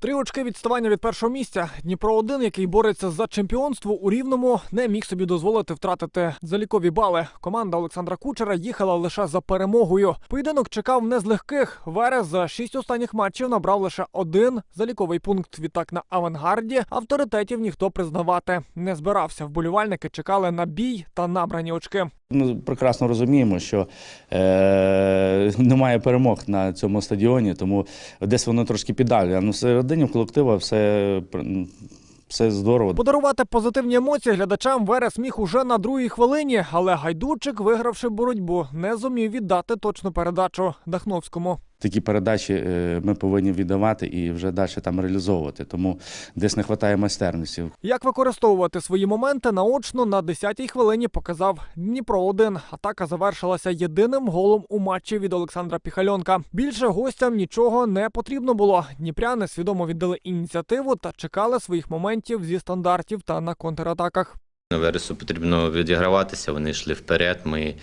Три очки відставання від першого місця. Дніпро 1 який бореться за чемпіонство у рівному, не міг собі дозволити втратити залікові бали. Команда Олександра Кучера їхала лише за перемогою. Поєдинок чекав не з легких. Верес за шість останніх матчів набрав лише один заліковий пункт. Відтак на авангарді авторитетів ніхто признавати не збирався. Вболівальники чекали на бій та набрані очки. Ми прекрасно розуміємо, що е, немає перемог на цьому стадіоні, тому десь воно трошки піддалі. А ну, всередині колектива все, ну, все здорово. Подарувати позитивні емоції глядачам Верес міг уже на другій хвилині, але гайдучик, вигравши боротьбу, не зумів віддати точну передачу Дахновському. Такі передачі е, ми повинні віддавати і вже далі там реалізовувати. Тому десь не вистачає майстерності. Як використовувати свої моменти наочно на 10-й хвилині показав Дніпро 1 Атака завершилася єдиним голом у матчі від Олександра Піхальонка. Більше гостям нічого не потрібно було. Дніпряни свідомо віддали ініціативу та чекали своїх моментів зі стандартів та на контратаках. Вересу потрібно відіграватися, вони йшли вперед. Ми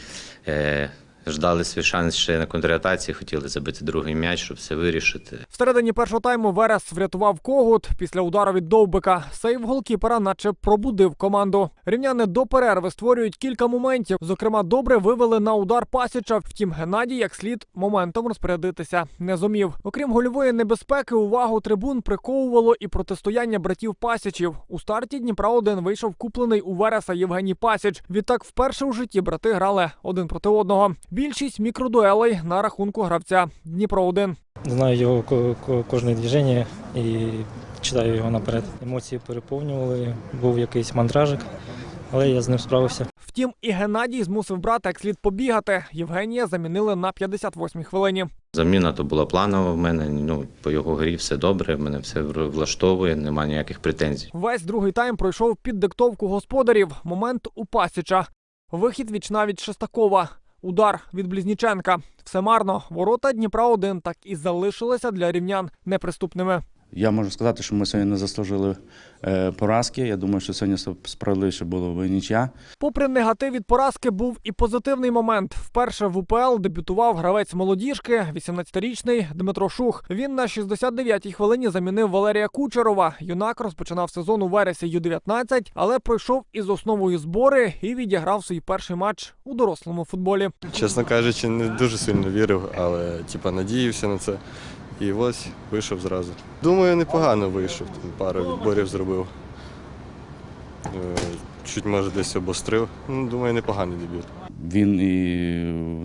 е, ждали свій шанс ще на контратаці, хотіли забити другий м'яч, щоб все вирішити. Всередині першого тайму Верес врятував когут після удару від Довбика. Сейв голкіпера, наче пробудив команду. Рівняни до перерви створюють кілька моментів. Зокрема, добре вивели на удар Пасіча. Втім, Геннадій як слід моментом розпорядитися не зумів. Окрім гольової небезпеки, увагу трибун приковувало і протистояння братів Пасічів. У старті Дніпра 1 вийшов куплений у Вереса Євгеній Пасіч. Відтак, вперше у житті брати грали один проти одного. Більшість мікродуелей на рахунку гравця Дніпро 1 Знаю його ко- ко- кожне движення і читаю його наперед. Емоції переповнювали, був якийсь мандражик, але я з ним справився. Втім, і Геннадій змусив брата як слід побігати. Євгенія замінили на 58-й хвилині. Заміна то була планова в мене. Ну, по його грі все добре, мене все влаштовує, немає ніяких претензій. Весь другий тайм пройшов під диктовку господарів. Момент у Пасіча. Вихід вічнавіч Шестакова. Удар від Близніченка. Все марно. Ворота Дніпра 1 так і залишилися для рівнян неприступними. Я можу сказати, що ми сьогодні не заслужили е, поразки. Я думаю, що сьогодні справедливіше було б нічия. Попри негатив від поразки, був і позитивний момент. Вперше в УПЛ дебютував гравець молодіжки, 18-річний Дмитро Шух. Він на 69-й хвилині замінив Валерія Кучерова. Юнак розпочинав сезон у вересі Ю-19, але пройшов із основою збори і відіграв свій перший матч у дорослому футболі. Чесно кажучи, не дуже сильно вірив, але типа надіявся на це. І ось вийшов зразу. Думаю, непогано вийшов. Пару відборів зробив. Е, Чуть може десь обострив. Ну, думаю, непоганий дебют. Він і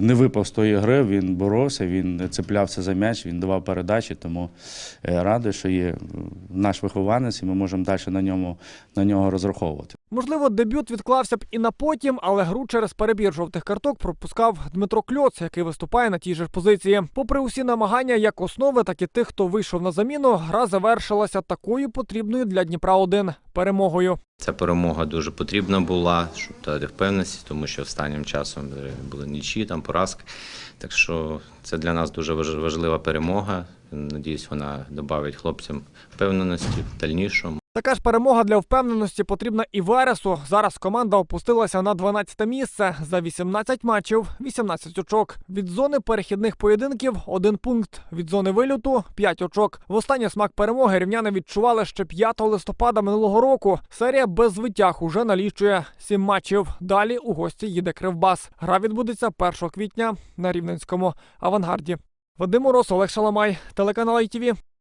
не випав з тої гри, він боровся, він цеплявся за м'яч, він давав передачі, тому е, радий, що є наш вихованець, і ми можемо далі на ньому на нього розраховувати. Можливо, дебют відклався б і на потім, але гру через перебір жовтих карток пропускав Дмитро Кльоц, який виступає на тій же позиції. Попри усі намагання як основи, так і тих, хто вийшов на заміну, гра завершилася такою потрібною для Дніпра 1 перемогою. Ця перемога дуже потрібна була, щоб дати впевненості, тому що останнім часом були нічі, там поразки. Так що це для нас дуже важ- важлива перемога. Надіюсь, вона додавить хлопцям впевненості в дальнішому. Така ж перемога для впевненості потрібна і Вересу. Зараз команда опустилася на 12 місце за 18 матчів, 18 очок. Від зони перехідних поєдинків один пункт. Від зони вильоту 5 очок. Востаннє смак перемоги рівняни відчували ще 5 листопада минулого року. Серія без витяг уже налічує 7 матчів. Далі у гості їде Кривбас. Гра відбудеться 1 квітня на Рівненському авангарді. Вадим Мороз, Олег Шаламай, телеканал ITV.